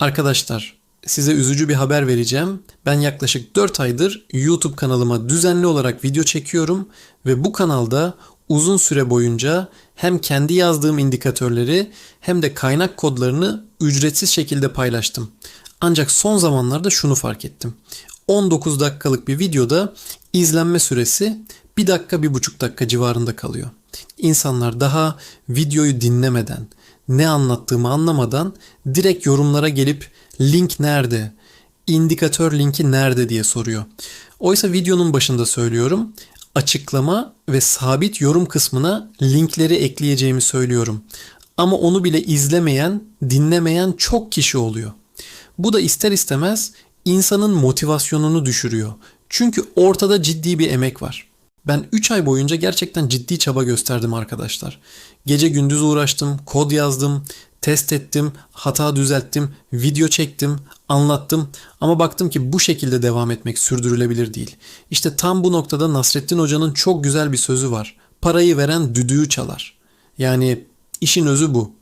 Arkadaşlar size üzücü bir haber vereceğim. Ben yaklaşık 4 aydır YouTube kanalıma düzenli olarak video çekiyorum ve bu kanalda uzun süre boyunca hem kendi yazdığım indikatörleri hem de kaynak kodlarını ücretsiz şekilde paylaştım. Ancak son zamanlarda şunu fark ettim. 19 dakikalık bir videoda izlenme süresi 1 dakika 1,5 dakika civarında kalıyor. İnsanlar daha videoyu dinlemeden, ne anlattığımı anlamadan direkt yorumlara gelip link nerede, indikatör linki nerede diye soruyor. Oysa videonun başında söylüyorum. Açıklama ve sabit yorum kısmına linkleri ekleyeceğimi söylüyorum. Ama onu bile izlemeyen, dinlemeyen çok kişi oluyor. Bu da ister istemez insanın motivasyonunu düşürüyor. Çünkü ortada ciddi bir emek var. Ben 3 ay boyunca gerçekten ciddi çaba gösterdim arkadaşlar. Gece gündüz uğraştım, kod yazdım, test ettim, hata düzelttim, video çektim, anlattım ama baktım ki bu şekilde devam etmek sürdürülebilir değil. İşte tam bu noktada Nasrettin Hoca'nın çok güzel bir sözü var. Parayı veren düdüğü çalar. Yani işin özü bu.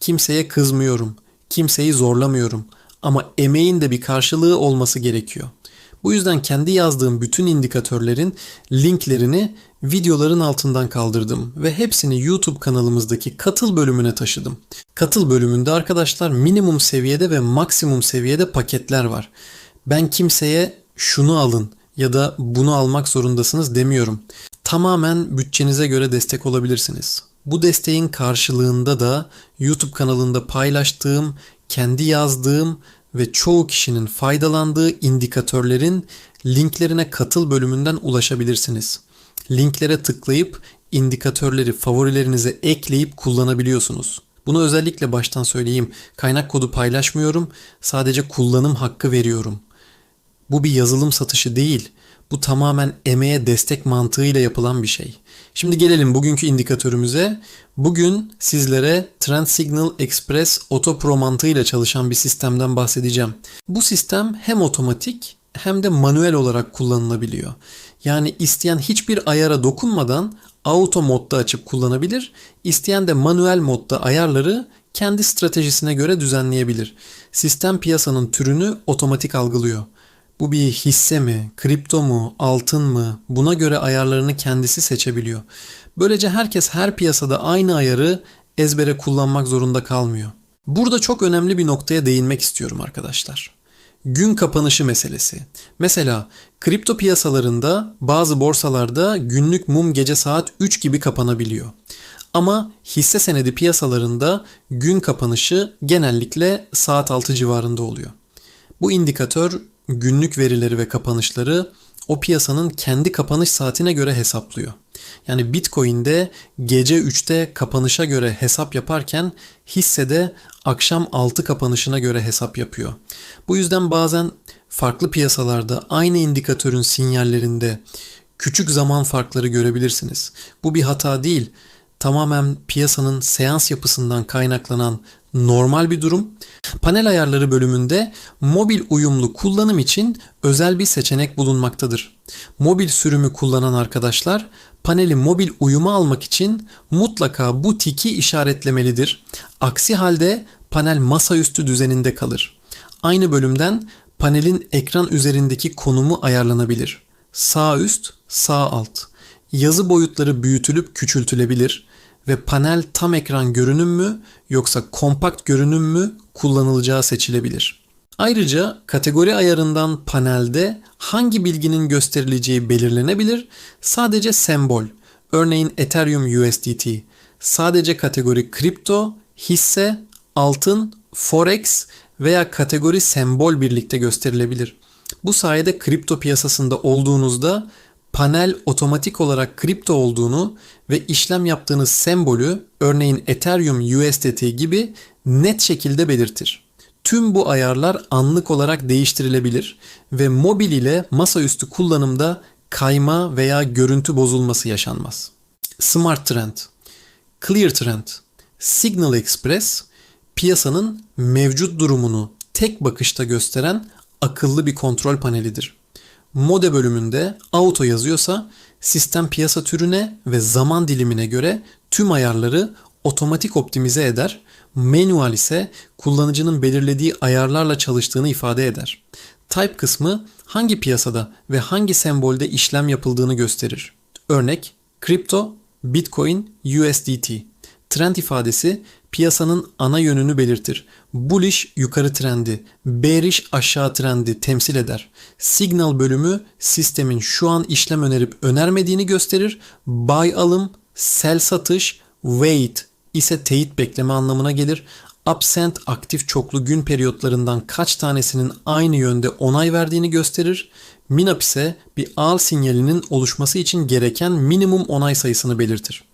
Kimseye kızmıyorum, kimseyi zorlamıyorum ama emeğin de bir karşılığı olması gerekiyor. Bu yüzden kendi yazdığım bütün indikatörlerin linklerini videoların altından kaldırdım ve hepsini YouTube kanalımızdaki katıl bölümüne taşıdım. Katıl bölümünde arkadaşlar minimum seviyede ve maksimum seviyede paketler var. Ben kimseye şunu alın ya da bunu almak zorundasınız demiyorum. Tamamen bütçenize göre destek olabilirsiniz. Bu desteğin karşılığında da YouTube kanalında paylaştığım, kendi yazdığım ve çoğu kişinin faydalandığı indikatörlerin linklerine katıl bölümünden ulaşabilirsiniz. Linklere tıklayıp indikatörleri favorilerinize ekleyip kullanabiliyorsunuz. Bunu özellikle baştan söyleyeyim. Kaynak kodu paylaşmıyorum. Sadece kullanım hakkı veriyorum. Bu bir yazılım satışı değil. Bu tamamen emeğe destek mantığıyla yapılan bir şey. Şimdi gelelim bugünkü indikatörümüze. Bugün sizlere Trend Signal Express Auto Pro mantığıyla çalışan bir sistemden bahsedeceğim. Bu sistem hem otomatik hem de manuel olarak kullanılabiliyor. Yani isteyen hiçbir ayara dokunmadan auto modda açıp kullanabilir. İsteyen de manuel modda ayarları kendi stratejisine göre düzenleyebilir. Sistem piyasanın türünü otomatik algılıyor. Bu bir hisse mi, kripto mu, altın mı buna göre ayarlarını kendisi seçebiliyor. Böylece herkes her piyasada aynı ayarı ezbere kullanmak zorunda kalmıyor. Burada çok önemli bir noktaya değinmek istiyorum arkadaşlar. Gün kapanışı meselesi. Mesela kripto piyasalarında bazı borsalarda günlük mum gece saat 3 gibi kapanabiliyor. Ama hisse senedi piyasalarında gün kapanışı genellikle saat 6 civarında oluyor. Bu indikatör günlük verileri ve kapanışları o piyasanın kendi kapanış saatine göre hesaplıyor. Yani Bitcoin'de gece 3'te kapanışa göre hesap yaparken hissede akşam 6 kapanışına göre hesap yapıyor. Bu yüzden bazen farklı piyasalarda aynı indikatörün sinyallerinde küçük zaman farkları görebilirsiniz. Bu bir hata değil. Tamamen piyasanın seans yapısından kaynaklanan normal bir durum. Panel ayarları bölümünde mobil uyumlu kullanım için özel bir seçenek bulunmaktadır. Mobil sürümü kullanan arkadaşlar paneli mobil uyuma almak için mutlaka bu tiki işaretlemelidir. Aksi halde panel masaüstü düzeninde kalır. Aynı bölümden panelin ekran üzerindeki konumu ayarlanabilir. Sağ üst, sağ alt. Yazı boyutları büyütülüp küçültülebilir ve panel tam ekran görünüm mü yoksa kompakt görünüm mü kullanılacağı seçilebilir. Ayrıca kategori ayarından panelde hangi bilginin gösterileceği belirlenebilir. Sadece sembol, örneğin Ethereum USDT, sadece kategori kripto, hisse, altın, forex veya kategori sembol birlikte gösterilebilir. Bu sayede kripto piyasasında olduğunuzda panel otomatik olarak kripto olduğunu ve işlem yaptığınız sembolü örneğin Ethereum USDT gibi net şekilde belirtir. Tüm bu ayarlar anlık olarak değiştirilebilir ve mobil ile masaüstü kullanımda kayma veya görüntü bozulması yaşanmaz. Smart Trend, Clear Trend, Signal Express piyasanın mevcut durumunu tek bakışta gösteren akıllı bir kontrol panelidir. Mode bölümünde auto yazıyorsa sistem piyasa türüne ve zaman dilimine göre tüm ayarları otomatik optimize eder. Manual ise kullanıcının belirlediği ayarlarla çalıştığını ifade eder. Type kısmı hangi piyasada ve hangi sembolde işlem yapıldığını gösterir. Örnek kripto, bitcoin, USDT. Trend ifadesi piyasanın ana yönünü belirtir. Bullish yukarı trendi, bearish aşağı trendi temsil eder. Signal bölümü sistemin şu an işlem önerip önermediğini gösterir. Buy alım, sell satış, wait ise teyit bekleme anlamına gelir. Absent aktif çoklu gün periyotlarından kaç tanesinin aynı yönde onay verdiğini gösterir. Minap ise bir al sinyalinin oluşması için gereken minimum onay sayısını belirtir.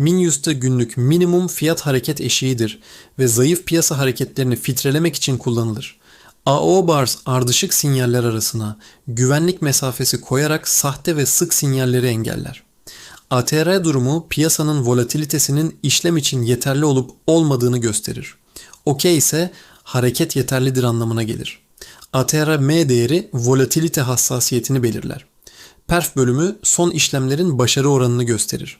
Minus'ta günlük minimum fiyat hareket eşiğidir ve zayıf piyasa hareketlerini filtrelemek için kullanılır. AO bars ardışık sinyaller arasına güvenlik mesafesi koyarak sahte ve sık sinyalleri engeller. ATR durumu piyasanın volatilitesinin işlem için yeterli olup olmadığını gösterir. OK ise hareket yeterlidir anlamına gelir. ATR-M değeri volatilite hassasiyetini belirler. Perf bölümü son işlemlerin başarı oranını gösterir.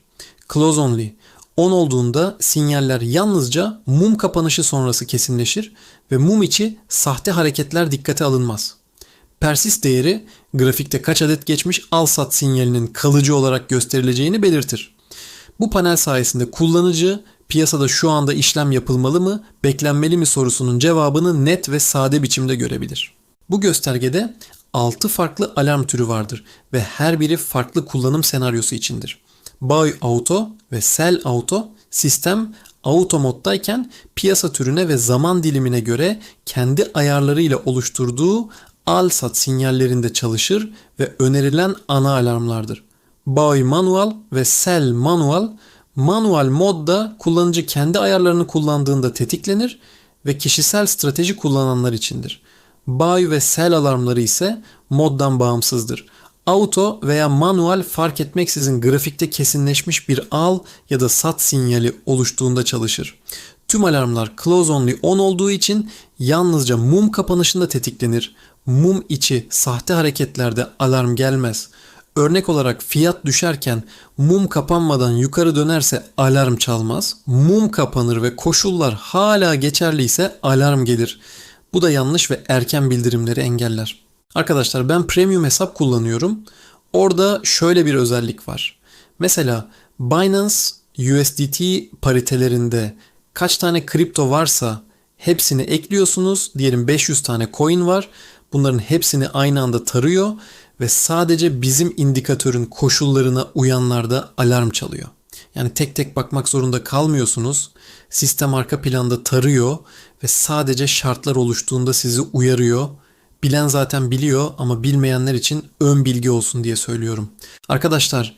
Close only. On olduğunda sinyaller yalnızca mum kapanışı sonrası kesinleşir ve mum içi sahte hareketler dikkate alınmaz. Persist değeri grafikte kaç adet geçmiş al sat sinyalinin kalıcı olarak gösterileceğini belirtir. Bu panel sayesinde kullanıcı piyasada şu anda işlem yapılmalı mı, beklenmeli mi sorusunun cevabını net ve sade biçimde görebilir. Bu göstergede 6 farklı alarm türü vardır ve her biri farklı kullanım senaryosu içindir. Buy Auto ve Sell Auto sistem auto moddayken piyasa türüne ve zaman dilimine göre kendi ayarlarıyla oluşturduğu al sat sinyallerinde çalışır ve önerilen ana alarmlardır. Buy Manual ve Sell Manual manual modda kullanıcı kendi ayarlarını kullandığında tetiklenir ve kişisel strateji kullananlar içindir. Buy ve sell alarmları ise moddan bağımsızdır. Auto veya manuel fark etmeksizin grafikte kesinleşmiş bir al ya da sat sinyali oluştuğunda çalışır. Tüm alarmlar close only on olduğu için yalnızca mum kapanışında tetiklenir. Mum içi sahte hareketlerde alarm gelmez. Örnek olarak fiyat düşerken mum kapanmadan yukarı dönerse alarm çalmaz. Mum kapanır ve koşullar hala geçerliyse alarm gelir. Bu da yanlış ve erken bildirimleri engeller. Arkadaşlar ben premium hesap kullanıyorum. Orada şöyle bir özellik var. Mesela Binance USDT paritelerinde kaç tane kripto varsa hepsini ekliyorsunuz. Diyelim 500 tane coin var. Bunların hepsini aynı anda tarıyor ve sadece bizim indikatörün koşullarına uyanlarda alarm çalıyor. Yani tek tek bakmak zorunda kalmıyorsunuz. Sistem arka planda tarıyor ve sadece şartlar oluştuğunda sizi uyarıyor. Bilen zaten biliyor ama bilmeyenler için ön bilgi olsun diye söylüyorum. Arkadaşlar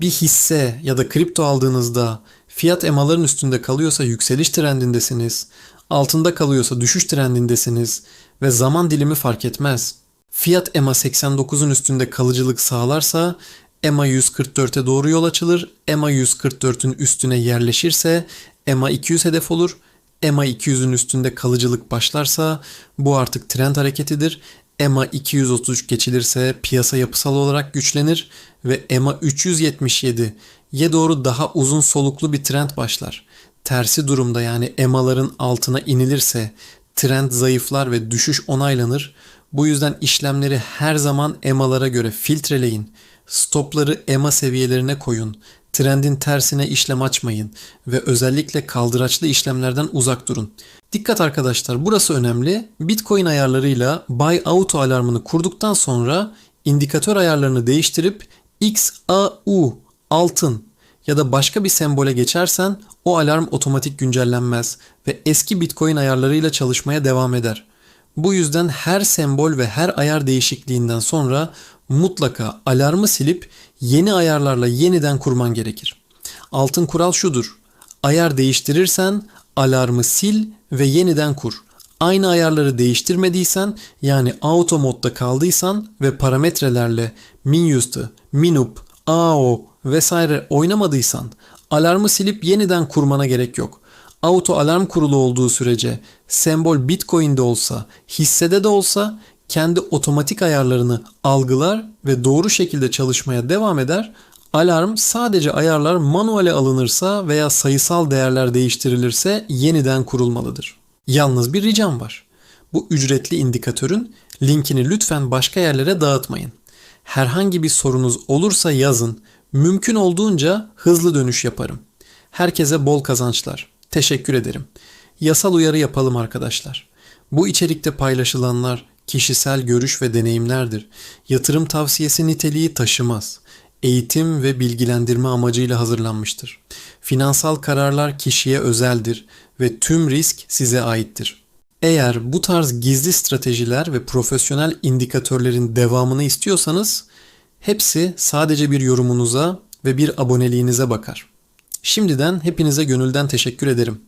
bir hisse ya da kripto aldığınızda fiyat emaların üstünde kalıyorsa yükseliş trendindesiniz. Altında kalıyorsa düşüş trendindesiniz ve zaman dilimi fark etmez. Fiyat EMA 89'un üstünde kalıcılık sağlarsa EMA 144'e doğru yol açılır. EMA 144'ün üstüne yerleşirse EMA 200 hedef olur. EMA 200'ün üstünde kalıcılık başlarsa bu artık trend hareketidir. EMA 233 geçilirse piyasa yapısal olarak güçlenir ve EMA 377 ye doğru daha uzun soluklu bir trend başlar. Tersi durumda yani EMA'ların altına inilirse trend zayıflar ve düşüş onaylanır. Bu yüzden işlemleri her zaman EMA'lara göre filtreleyin. Stopları EMA seviyelerine koyun. Trendin tersine işlem açmayın ve özellikle kaldıraçlı işlemlerden uzak durun. Dikkat arkadaşlar burası önemli. Bitcoin ayarlarıyla Buy Auto alarmını kurduktan sonra indikatör ayarlarını değiştirip XAU altın ya da başka bir sembole geçersen o alarm otomatik güncellenmez ve eski Bitcoin ayarlarıyla çalışmaya devam eder. Bu yüzden her sembol ve her ayar değişikliğinden sonra mutlaka alarmı silip yeni ayarlarla yeniden kurman gerekir. Altın kural şudur. Ayar değiştirirsen alarmı sil ve yeniden kur. Aynı ayarları değiştirmediysen yani auto modda kaldıysan ve parametrelerle MinUse'du, Minup, AO vesaire oynamadıysan alarmı silip yeniden kurmana gerek yok. Auto alarm kurulu olduğu sürece sembol Bitcoin'de olsa, hissede de olsa kendi otomatik ayarlarını algılar ve doğru şekilde çalışmaya devam eder. Alarm sadece ayarlar manuele alınırsa veya sayısal değerler değiştirilirse yeniden kurulmalıdır. Yalnız bir ricam var. Bu ücretli indikatörün linkini lütfen başka yerlere dağıtmayın. Herhangi bir sorunuz olursa yazın. Mümkün olduğunca hızlı dönüş yaparım. Herkese bol kazançlar. Teşekkür ederim. Yasal uyarı yapalım arkadaşlar. Bu içerikte paylaşılanlar kişisel görüş ve deneyimlerdir. Yatırım tavsiyesi niteliği taşımaz. Eğitim ve bilgilendirme amacıyla hazırlanmıştır. Finansal kararlar kişiye özeldir ve tüm risk size aittir. Eğer bu tarz gizli stratejiler ve profesyonel indikatörlerin devamını istiyorsanız hepsi sadece bir yorumunuza ve bir aboneliğinize bakar. Şimdiden hepinize gönülden teşekkür ederim.